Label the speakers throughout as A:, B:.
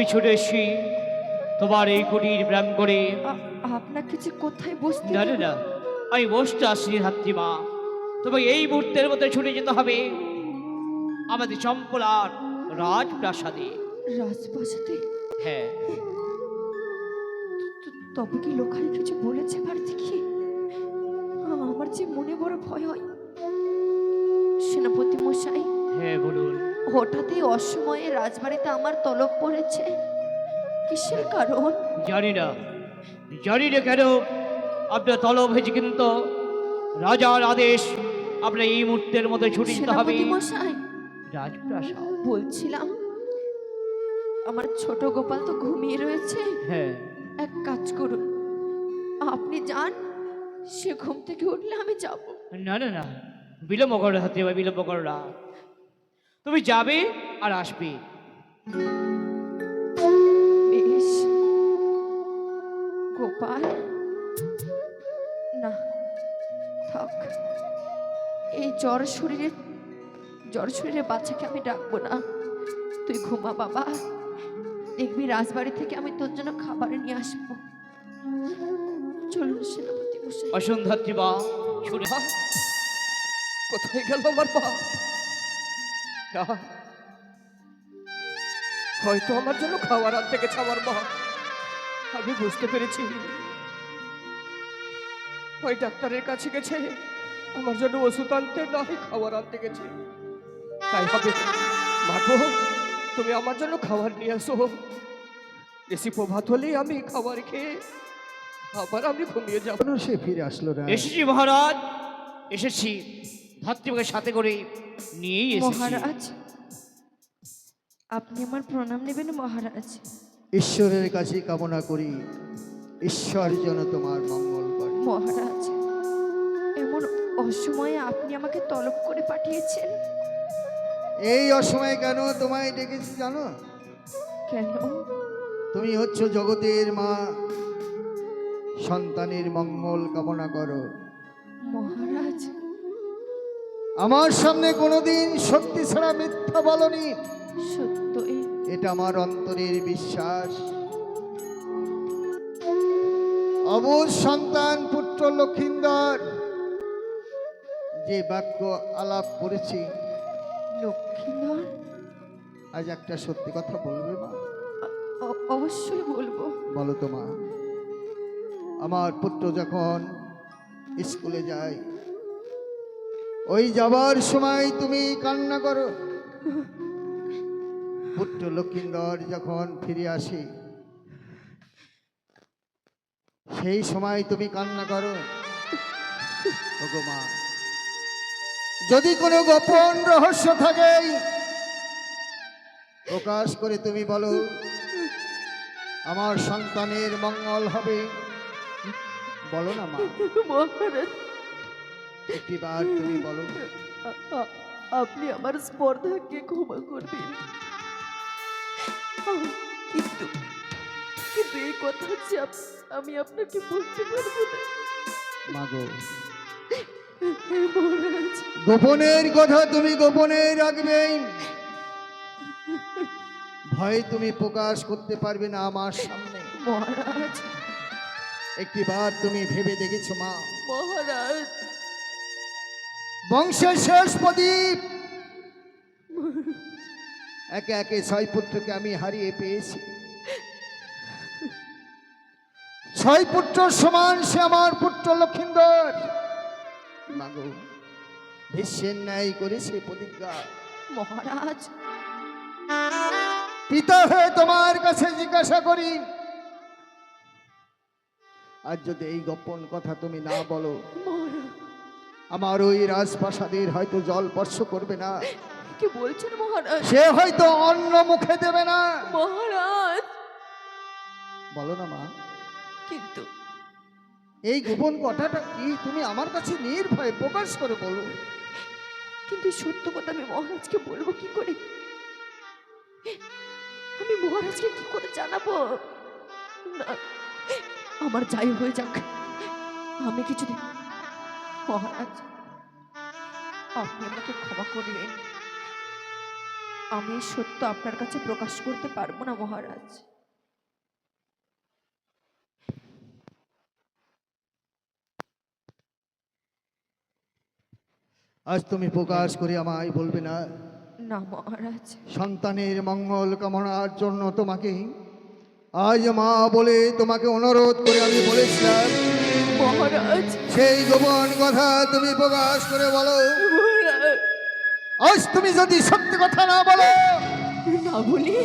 A: আমি ছুটে এসেছি তোমার এই কুটির প্রাঙ্গণে।
B: আ- আপনাকে যে কোথায় বসতে
A: না না আমি বসতে আসছি হাত্রিমা তবে এই মুহূর্তের মধ্যে ছুটে যেতে হবে আমাদের চম্পলার রাজপ্রাসাদে।
B: রাজপ্রাসাদে?
A: হ্যাঁ।
B: তবে কি লোকাল কিছু বলেছে বাড়িতে কি? আমার যে মনে বড় ভয় হয়। সেনাপতি মশাই
A: হ্যাঁ বলুন।
B: হঠাৎই অসময়ে রাজবাড়িতে আমার তলব পড়েছে। কিসের কারণ?
A: জানি না। জানি না কেন আপনার তলব হয়েছে কিন্তু রাজার আদেশ আপনার এই মুহূর্তের মধ্যে ছুটি যেতে হবে। রাজপ্রাসাদ।
B: বলছিলাম আমার ছোট গোপাল তো ঘুমিয়ে রয়েছে।
A: হ্যাঁ।
B: এক কাজ করুন আপনি যান সে ঘুম থেকে উঠলে আমি যাব।
A: না না না বিলম্ব করো হাত্রিমা বিলম্ব করো না। তুমি যাবে আর আসবে।
B: বেশ। গোপাল না থাক। এই জ্বর শরীরে জ্বর শরীরে বাচ্চাকে আমি ডাকবো না। তুই ঘুমা বাবা। দেখবি রাজবাড়ি থেকে আমি তোর জন্য খাবার নিয়ে আসব। চলুন সেনাপতি মশাই।
A: অসন্ধাত্রীবা ছুটে
C: কোথায় গেল আমার না হয়তো আমার জন্য খাবার আনতে গেছে আমার মা আমি বুঝতে পেরেছি। ওই ডাক্তারের কাছে গেছে। আমার জন্য ওষুধ আনতে নয় খাবার আনতে গেছে। তাই হবে। মাগো তুমি আমার জন্য খাবার নিয়ে আসো। বেশি প্রভাত হলেই আমি খাবার খেয়ে আবার আমি ঘুমিয়ে যাব।
D: সে ফিরে আসলো না।
A: এসেছি মহারাজ। এসেছি। ভাতৃমাকে সাথে করে নিয়েই এসেছি।
B: মহারাজ আপনি আমার প্রণাম নেবেন মহারাজ।
D: ঈশ্বরের কাছে কামনা করি ঈশ্বর যেন তোমার মঙ্গল করে।
B: মহারাজ এমন অসময়ে আপনি আমাকে তলব করে পাঠিয়েছেন।
D: এই অসময়ে কেন তোমায় ডেকেছি জানো?
B: কেন?
D: তুমি হচ্ছ জগতের মা। সন্তানের মঙ্গল কামনা করো।
B: মহারাজ
D: আমার সামনে কোনোদিন সত্যি ছাড়া মিথ্যা বলনি।
B: সত্যই।
D: এটা আমার অন্তরের বিশ্বাস। অবুজ সন্তান পুত্র লক্ষিন্দর যে বাক্য আলাপ করেছি।
B: লক্ষ্মীধর
D: আজ একটা সত্যি কথা বলবে মা?
B: অবশ্যই বলব।
D: বলো তো মা আমার পুত্র যখন স্কুলে যায় ওই যাবার সময় তুমি কান্না করো। পুত্র লক্ষিন্দর যখন ফিরে আসি, সেই সময় তুমি কান্না করো। মা, যদি কোনো গোপন রহস্য থাকে, প্রকাশ করে তুমি বলো, আমার সন্তানের মঙ্গল হবে। বলো না মা।
B: মহারাজ
D: একটি বার তুমি বলো।
B: আপনি আমার স্পর্ধাকে ক্ষমা করবেন। কিন্তু কিন্তু এই কথা যে আমি আপনাকে বলতে পারব না।
D: মাগো গোপনের কথা তুমি গোপনে রাখবে। ভয় তুমি প্রকাশ করতে পারবে না আমার সামনে।
B: মহারাজ।
D: একটি বার তুমি ভেবে দেখেছ মা।
B: মহারাজ।
D: বংশের শেষ প্রদীপ। একে একে ছয় পুত্রকে আমি হারিয়ে পেয়েছি। ছয় পুত্র সমান সে আমার পুত্র লক্ষিন্দর। মাগো ভীষ্মের ন্যায় করেছে প্রতিজ্ঞা।
B: মহারাজ।
D: পিতা হয়ে তোমার কাছে জিজ্ঞাসা করি। আর যদি এই গোপন কথা তুমি না বলো আমার ওই রাজপ্রাসাদের হয়তো জল স্পর্শ করবে না।
B: কি বলছেন মহারাজ?
D: সে হয়তো অন্য মুখে দেবে না।
B: মহারাজ!
D: বলো না মা।
B: কিন্তু
D: এই গোপন কথাটা কি তুমি আমার কাছে নির্ভয়ে প্রকাশ করে বলো?
B: কিন্তু সত্য কথা আমি মহারাজকে বলব কি করে? আমি মহারাজকে কি করে জানাব? আমার যাই হয়ে যাক। আমি কিছুদিন মহারাজ আপনি আমাকে ক্ষমা করবেন আমি সত্য আপনার কাছে প্রকাশ করতে পারব না মহারাজ।
D: আজ তুমি প্রকাশ করে আমায় বলবে না
B: না মহারাজ।
D: সন্তানের মঙ্গল কামনার জন্য তোমাকে আজ মা বলে তোমাকে অনুরোধ করে আমি বলেছিলাম
B: মহারাজ।
D: সেই গোপন কথা তুমি প্রকাশ করে বলো। আজ তুমি যদি সত্যি কথা না বলো
B: না বলি।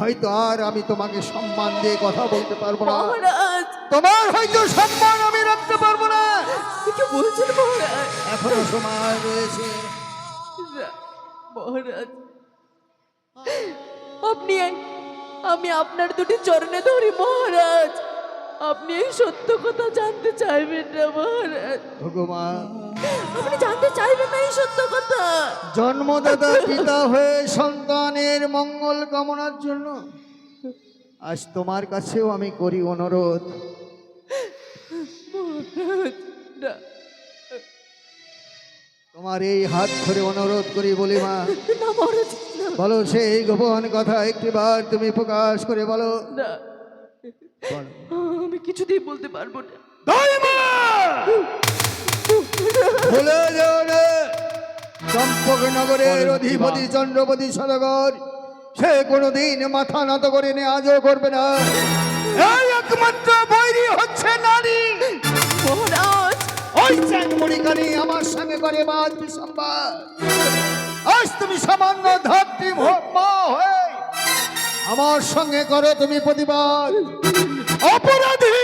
D: হয়তো আর আমি তোমাকে সম্মান দিয়ে কথা বলতে পারব না।
B: মহারাজ।
D: তোমার হয়তো সম্মান আমি রাখতে পারব না।
B: কি বলছেন মহারাজ?
D: এখনও সময় রয়েছে।
B: মহারাজ আপনি আমি আপনার দুটি চরণে ধরি মহারাজ। আপনি এই সত্য কথা জানতে চাইবেন না মহারাজ।
D: ভগবান।
B: আপনি জানতে চাইবেন না এই সত্য কথা।
D: জন্মদাতা পিতা হয়ে সন্তানের মঙ্গল কামনার জন্য আজ তোমার কাছেও আমি করি অনুরোধ। তোমার এই হাত ধরে অনুরোধ করি বলি মা বলো সেই গোপন কথা একটিবার তুমি প্রকাশ করে বলো।
B: না।
D: বলো।
B: আমি কিছুতেই বলতে পারব না।
D: ভুলে যেও না। অধিপতি চন্দ্রপতি সদগর সে কোনোদিন মাথা নত করে নে আজও করবে না। এই একমাত্র বৈরী হচ্ছে নারী।
B: মহারাজ!
D: ওই চাঁদমুড়িখানি আমার সঙ্গে করে বাদ বিসম্বার আজ তুমি সামান্য ধাত্রী মা হয়ে আমার সঙ্গে করো তুমি প্রতিবাদ। অপরাধী!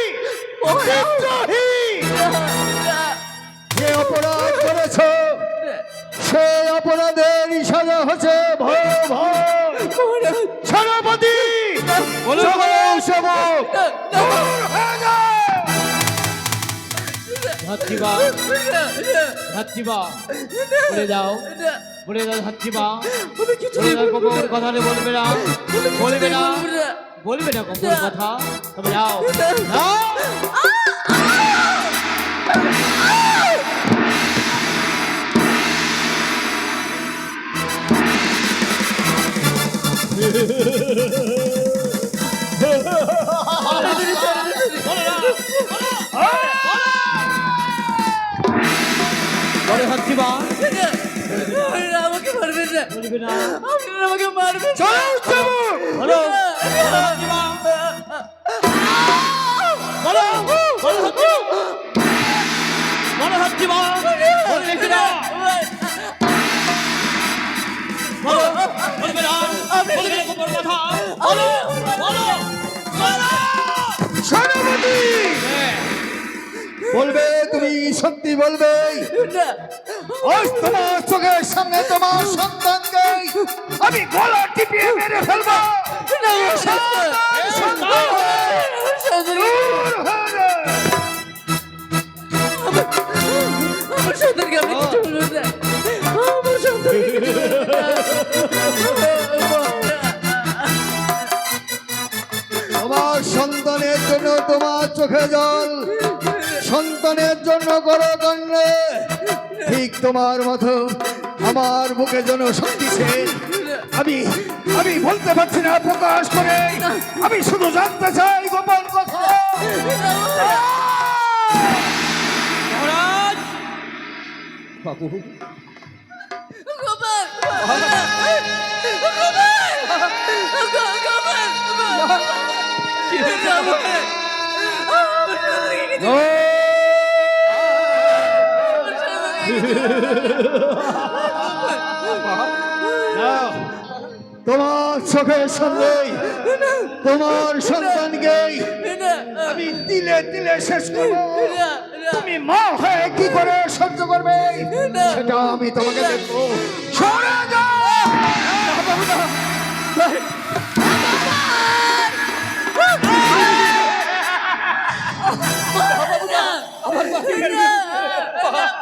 D: যে অপরাধ করেছ সে অপরাধের সাজা হচ্ছে ভয় ভয়। সেনাপতি! সেবক।
A: ধাত্রীবা ধাত্রীবা বলে দাও। বলে দাও ধাত্রীবা বলে দাও কথা বলবে না? বলবে না। বলবে না গোপন কথা? তবে যাও। বলে
B: মারবেন না। আপনারা আমাকে মারবেন
D: চলো সেবক
A: বলো। বলো। বলো বলো ধাত্রীবা বলো। ধাত্রীবা বলবে কি না। বলো। বলবে না। বলবে না। কথা বলো। বলো। বলো
D: সেনাপতি!
A: হ্যাঁ
D: বলবে তুমি সত্যি বলবে আজ তোমার চোখের সামনে তোমার সন্তানকে আমি গলা টিপিয়ে মেরে ফেলব হয়ে হয়ে। তোমার সন্তানের জন্য তোমার চোখে জল সন্তানের জন্য করো কান্না ঠিক তোমার মতো আমার বুকে যেন শক্তিছে আমি আমি বলতে পারছি না প্রকাশ করে। আমি শুধু জানতে চাই গোপন কথা। বাবু।
B: গোপাল!
D: তোমার চোখের সামনে তোমার সন্তানকে আমি দিলে দিলে শেষ করব। তুমি মা হয়ে কি করে সহ্য করবে? সেটা আমি তোমাকে দেখব। সরে যাও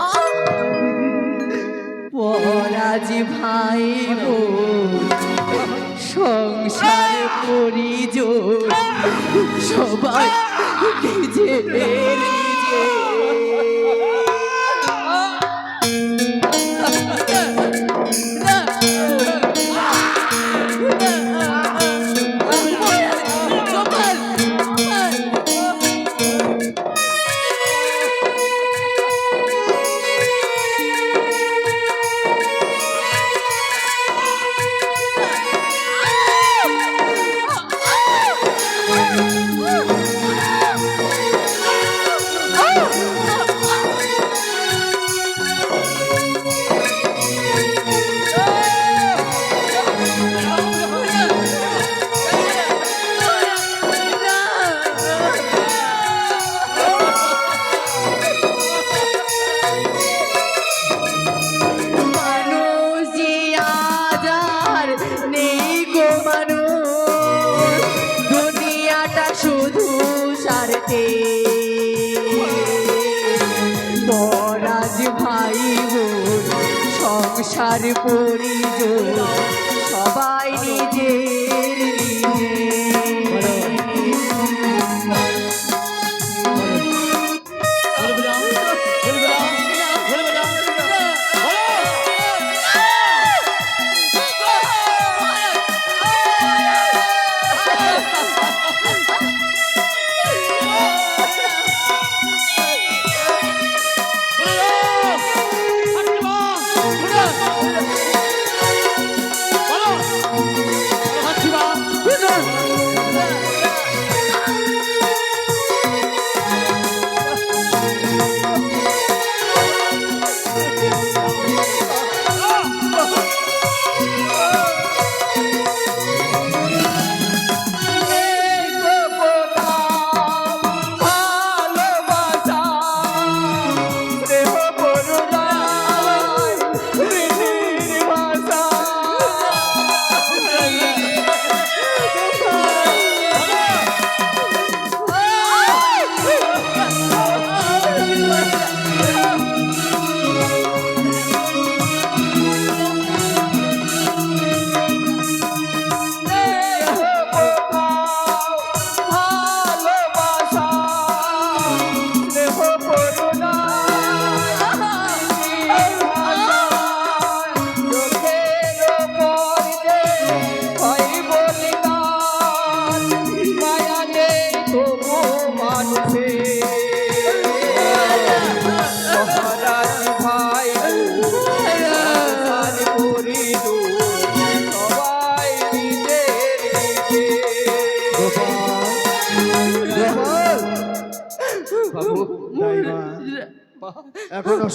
E: না
B: ভাই সংসার পরিজ সবাই নিজে
C: Yeah.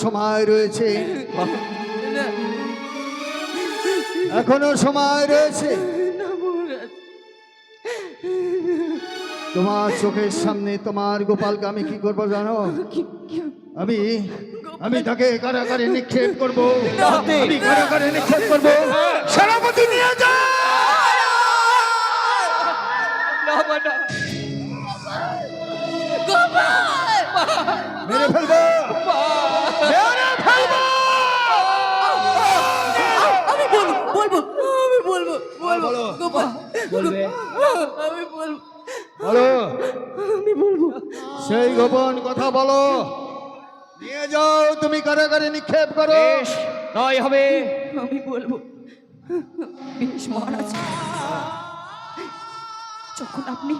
C: সময় রয়েছে। এখনও সময় রয়েছে। তোমার চোখের সামনে তোমার গোপালকে আমি কি করব জানো? আমি আমি তাকে কারাগারে নিক্ষেপ করব। আমি কারাগারে নিক্ষেপ করব। সেনাপতি নিয়ে যা! মেরে ফেলব মেরে ফেলব
B: আমি বলব বলব আমি বলব বলব
C: বলো।
B: গোপাল
A: বলবে?
B: আমি বলব।
C: বলো।
B: আমি বলব।
C: সেই গোপন কথা বলো। নিয়ে যাও তুমি কারাগারে নিক্ষেপ করো।
E: তাই হবে।
B: আমি বলব।
D: বেশ মহারাজ। যখন আপনি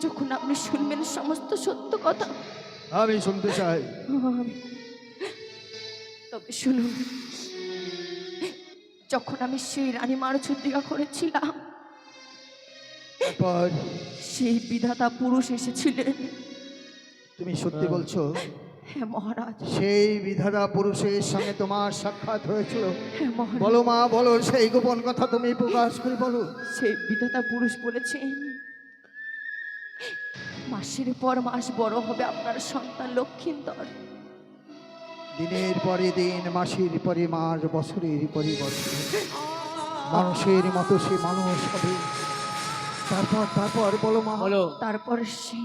D: যখন আপনি শুনবেন সমস্ত সত্য কথা
C: আমি শুনতে চাই।
D: তবে শুনুন। যখন আমি সেই রানী মারুচুদ্রিকা করেছিলাম।
C: তারপর
D: সেই বিধাতা পুরুষ এসেছিলেন।
C: তুমি সত্যি বলছো?
D: হ্যাঁ মহারাজ।
C: সেই বিধাতা পুরুষের সঙ্গে তোমার সাক্ষাৎ হয়েছিল।
D: হ্যাঁ মহারাজ।
C: বলো মা বলো সেই গোপন কথা তুমি প্রকাশ করে বলো।
D: সেই বিধাতা পুরুষ বলেছেন মাসের পর মাস বড় হবে আপনার সন্তান লক্ষিন্দর।
C: দিনের পরে দিন মাসের পরে মাস বছরের পরে বছর। মানুষের মতো সে মানুষ হবে। তারপর তারপর বলো মা।
A: বলো।
D: তারপর সে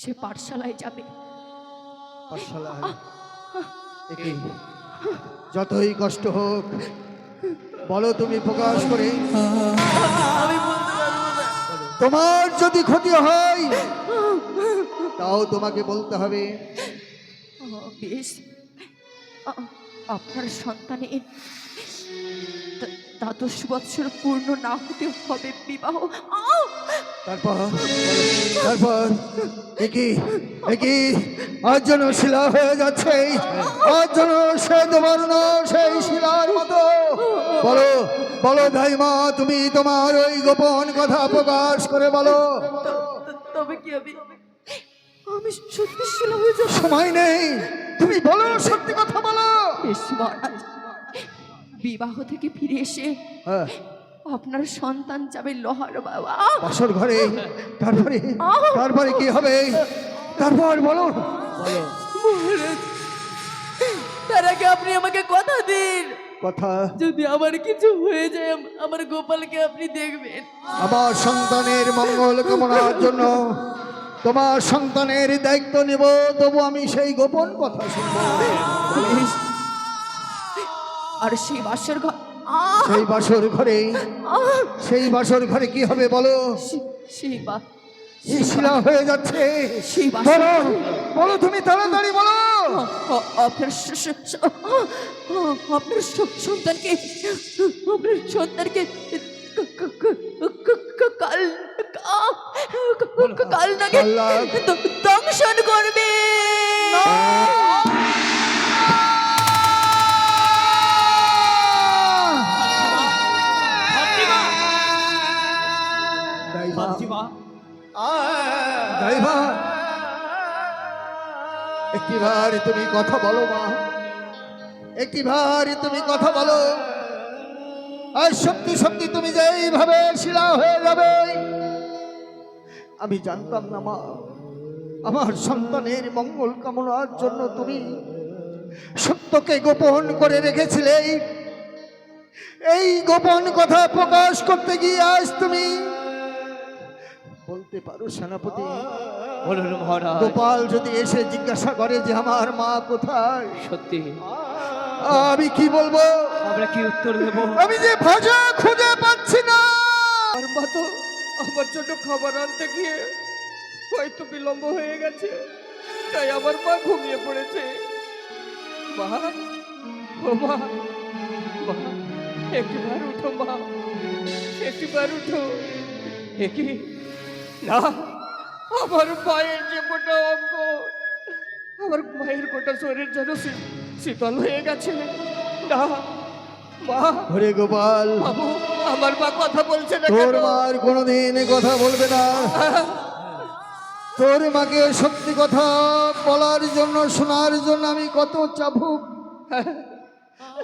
B: সে পাঠশালায় যাবে।
D: পাঠশালায়? যতই কষ্ট হোক বলো তুমি প্রকাশ করে।
F: আমি বলতে পারব না
D: তোমার যদি ক্ষতি হয় তাও তোমাকে বলতে হবে।
B: বেশ আপনার সন্তানের দ্বাদশ বৎসর পূর্ণ না হতে হবে বিবাহ।
D: তারপর তারপর একই একই আজ যেন শিলা হয়ে যাচ্ছে। আজ যেন শ্বেত বর্ণ সেই শিলার মতো। বলো বলো ভাইমা তুমি তোমার ওই গোপন কথা প্রকাশ করে বলো।
F: তবে কি আমি আমি সত্যি শিলা হয়ে
D: সময় নেই। তুমি বলো সত্যি কথা বলো।
B: বেশ মহারাজ বিবাহ থেকে ফিরে এসে
D: হ্যাঁ।
B: আপনার সন্তান যাবে লোহার বাবা।
D: বাসর ঘরে তারপরে তারপরে কি হবে? তারপর বলো।
A: বলো।
F: তার আগে আপনি আমাকে কথা দিন।
D: কথা?
F: যদি আমার কিছু হয়ে যায় আমার গোপালকে আপনি দেখবেন।
D: আমার সন্তানের মঙ্গল কামনার জন্য তোমার সন্তানের দায়িত্ব নেব তবু আমি সেই গোপন কথা শুনব।
B: আর সেই বাসর ঘর!
D: সেই বাসর ঘরে! সেই বাসর ঘরে কি হবে বলো
B: সেই বা
D: শিলা হয়ে যাচ্ছে বলো বলো তুমি তাড়াতাড়ি বলো
B: আপনার আপনার সন্তানকে আপনার সন্তানকে ক- ক- ক- ক- ক- কাল আ- ক- ক- কাল নাগে
D: আল্লাহ।
B: দ- দংশন করবে
D: একটিবার তুমি কথা বলো মা একটিবার তুমি কথা বলো আর সত্যি সত্যি তুমি যে এইভাবে শিলা হয়ে যাবে আমি জানতাম না মা। আমার সন্তানের মঙ্গল কামনার জন্য তুমি সত্যকে গোপন করে রেখেছিলে। এই গোপন কথা প্রকাশ করতে গিয়ে আজ তুমি বলতে পারো সেনাপতি গোপাল যদি এসে জিজ্ঞাসা করে যে আমার মা কোথায়
A: সত্যি।
D: আমি কি বলব?
A: আমরা কি উত্তর দেব?
D: আমি যে ভাষা খুঁজে পাচ্ছি না।
C: আর মা তো আমার জন্য খাবার আনতে গিয়ে হয়তো বিলম্ব হয়ে গেছে তাই আমার মা ঘুমিয়ে পড়েছে। মা ও মা মা একটিবার উঠো মা একটিবার উঠো। একই না আমার মায়ের যে গোটা অঙ্গ আমার মায়ের গোটা শরীর যেন শীতল হয়ে গেছে। না মা।
D: ওরে গোপাল।
C: বাবু আমার মা কথা বলছে না
D: তোর মার কোনোদিন কথা বলবে না। তোর মাকে সত্যি কথা বলার জন্য শোনার জন্য আমি কত চাবুক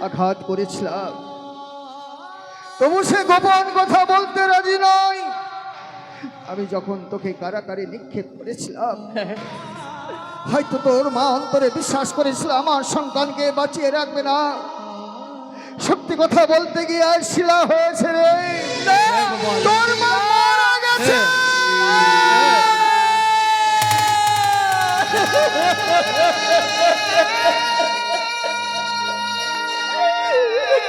D: আঘাত করেছিলাম। তবু সে গোপন কথা বলতে রাজি নয়। আমি যখন তোকে কারাকারে নিক্ষেপ করেছিলাম হয়তো তোর মা অন্তরে বিশ্বাস করেছিল, আমার সন্তানকে বাঁচিয়ে রাখবে না। সত্যি কথা বলতে গিয়ে আর শিলা হয়েছে রে। তোর মারা গেছে।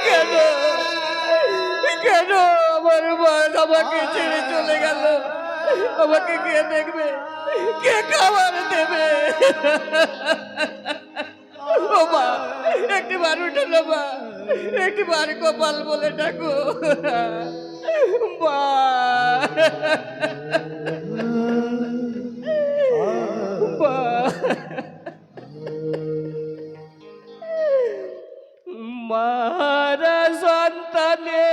C: কেন? কেন আমার মা আমাকে ছেড়ে চলে গেল? আমাকে কে দেখবে? কে খাবার দেবে? ও একটি বার উঠে মা, একটি বার কপাল বলে ডাকো। মা। মারা সন্তানের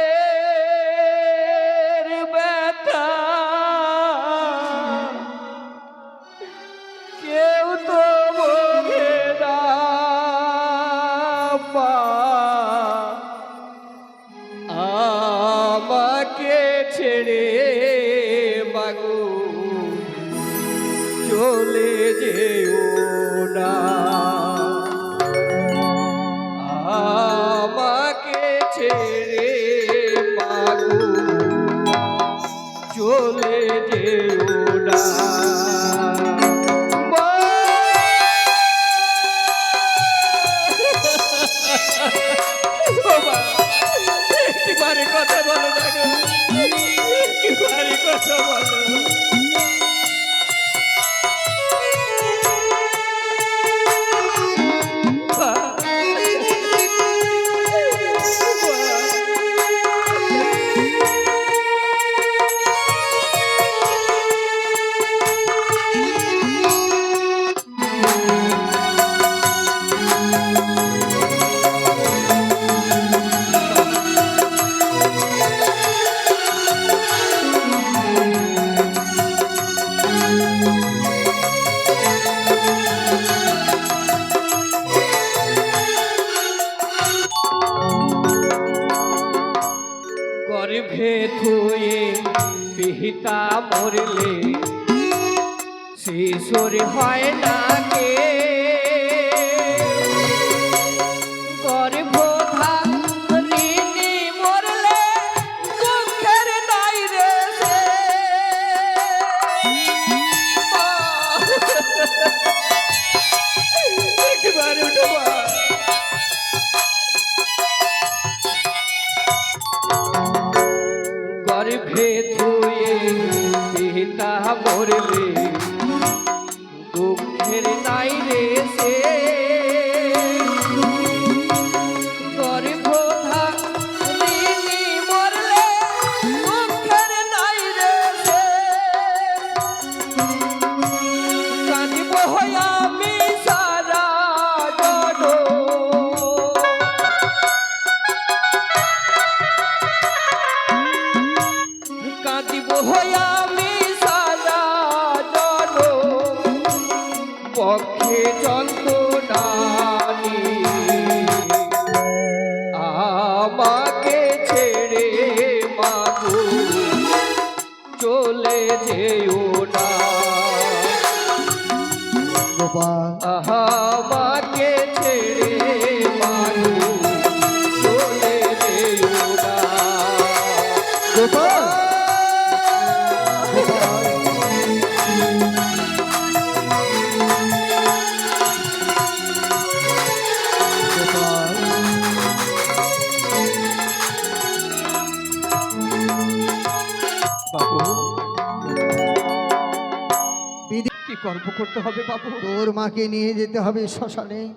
C: চল কর্ম করতে হবে বাবু।
D: তোর মাকে নিয়ে যেতে হবে শ্মশানে।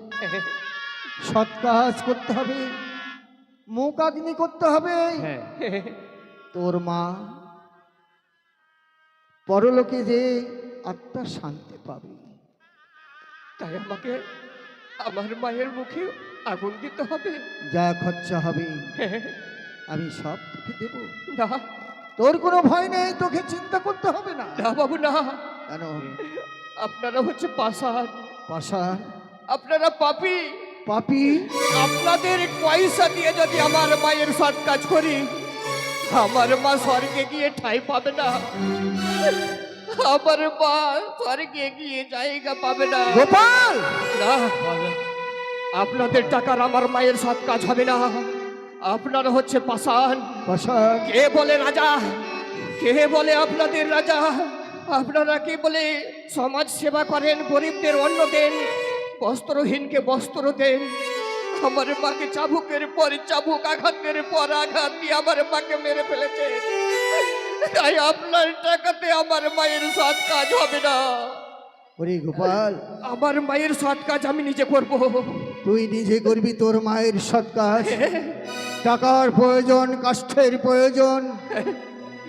D: সৎ কাজ করতে হবে। মুখ আগ্নি করতে হবে।
C: হ্যাঁ।
D: তোর মা পরলোকে যে আত্মা শান্তি পাবে।
C: তাই আমাকে আমার মায়ের মুখে আগুন দিতে হবে।
D: যা খরচা হবে আমি সব তোকে দেব।
C: না।
D: তোর কোনো ভয় নেই তোকে চিন্তা করতে হবে না।
C: না বাবু না।
D: কেন?
C: আপনারা হচ্ছে পাশান
D: পাশা
C: আপনারা পাপি।
D: পাপি।
C: আপনাদের পয়সা দিয়ে যদি আমার মায়ের সৎ কাজ করি আমার মা স্বর্গে গিয়ে ঠাই পাবে না। আমার মা স্বর্গে গিয়ে জায়গা পাবে না।
D: গোপাল!
C: না আপনাদের টাকার আমার মায়ের সৎ কাজ হবে না। আপনারা হচ্ছে পাষাণ।
D: পাশা
C: কে বলে রাজা? কে বলে আপনাদের রাজা? আপনারা কি বলে সমাজ সেবা করেন গরিবদের অন্ন দেন বস্ত্রহীনকে বস্ত্র দেন? আমার মাকে চাবুকের পর চাবুক আঘাতের পর আঘাত দিয়ে আমার মাকে মেরে ফেলেছে। তাই আপনার টাকাতে আমার মায়ের সৎ কাজ হবে না।
D: ওরে গোপাল।
C: আমার মায়ের সৎ কাজ আমি নিজে করব।
D: তুই নিজে করবি তোর মায়ের সৎ কাজ। টাকার প্রয়োজন কাষ্ঠের প্রয়োজন।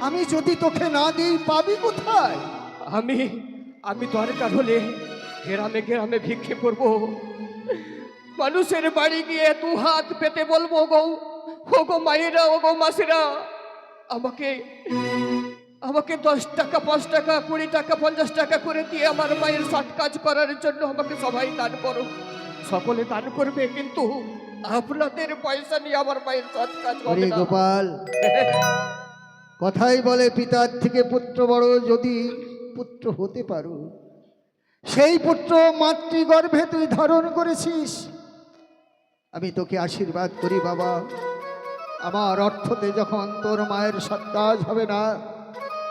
D: আমি যদি তোকে না দিই পাবি কোথায়?
C: আমি আমি দরকার হলে গ্রামে গ্রামে ভিক্ষে করব। মানুষের বাড়ি গিয়ে দু হাত পেতে বলব গো। ও গো মায়েরা ও গো মাসিরা আমাকে আমাকে দশ টাকা পাঁচ টাকা কুড়ি টাকা পঞ্চাশ টাকা করে দিয়ে আমার মায়ের সৎ কাজ করার জন্য আমাকে সবাই দান করো। সকলে দান করবে কিন্তু আপনাদের পয়সা নিয়ে আমার মায়ের সৎ কাজ হবে
D: ওরে গোপাল। কথাই বলে পিতার থেকে পুত্র বড়, যদি পুত্র হতে পারো। সেই পুত্র মাতৃগর্ভে তুই ধারণ করেছিস। আমি তোকে আশীর্বাদ করি বাবা। আমার অর্থতে যখন তোর মায়ের সৎকাজ হবে না,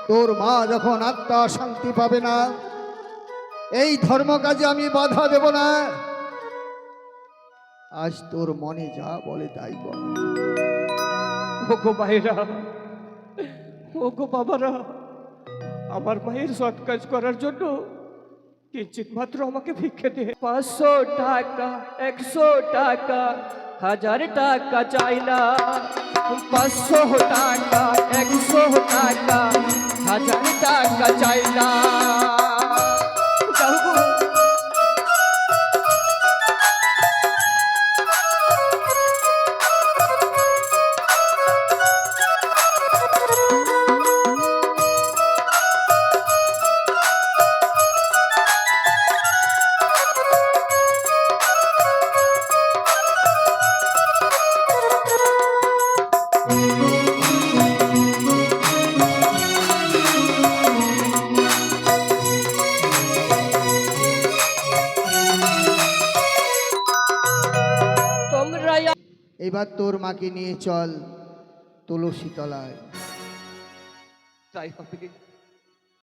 D: তোর মা যখন আত্মা শান্তি পাবে না, এই ধর্ম কাজে আমি বাধা দেব না। আজ তোর মনে যা বলে তাই বল।
C: ও গো ও গো বাবারা, আমার মায়ের সৎ কাজ করার জন্য কিঞ্চিত মাত্র আমাকে ভিক্ষে দে। পাঁচশো টাকা, একশো টাকা, হাজার টাকা চাই না। পাঁচশো টাকা, একশো টাকা, হাজার টাকা চাই না।
D: তোর মাকে নিয়ে চল তুলসী তলায়।
C: তাই হবে